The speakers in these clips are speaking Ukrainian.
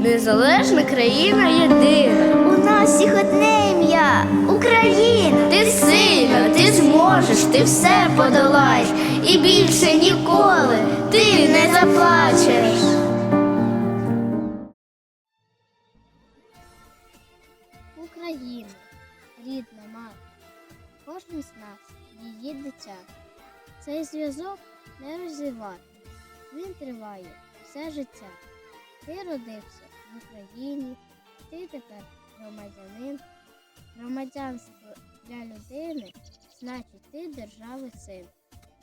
незалежна країна єдина. У нас всіх одне ім'я Україна. Ти сильна, ти зможеш, ти все подолаєш, і більше ніколи ти не заплачеш. Україна, рідна мати, кожен з нас її дитя. Цей зв'язок не розірвати, він триває все життя. Ти родився в Україні, ти тепер громадянин. Громадянство для людини значить ти держави син.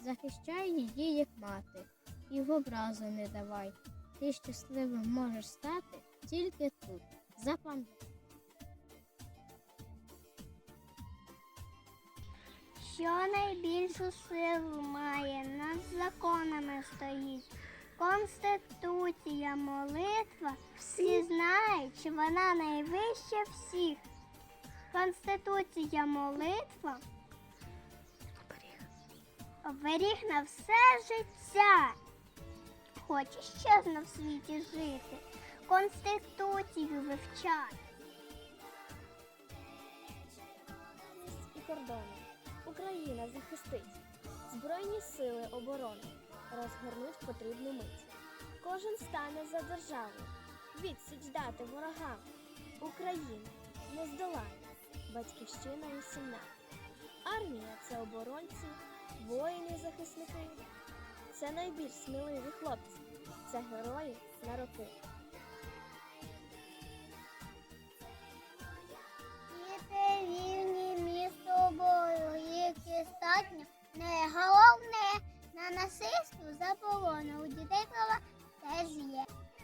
Захищай її, як мати, і в образу не давай. Ти щасливим можеш стати тільки тут. Запам'ятай. Що найбільшу силу має, над законами стоїть. Конституція, молитва, всі знають, що вона найвища всіх. Конституція, молитва, оберіг на все життя. Хочеш чесно в світі жити, Конституцію вивчай. і кордони. Україна захистить. Збройні сили оборони розгорнуть потрібну мить. Кожен стане за державу. Відсіч дати ворогам. Україна не здолає. Батьківщина і сім'я. Армія це оборонці, воїни захисники. Це найбільш сміливі хлопці. Це герої на роки. Yeah.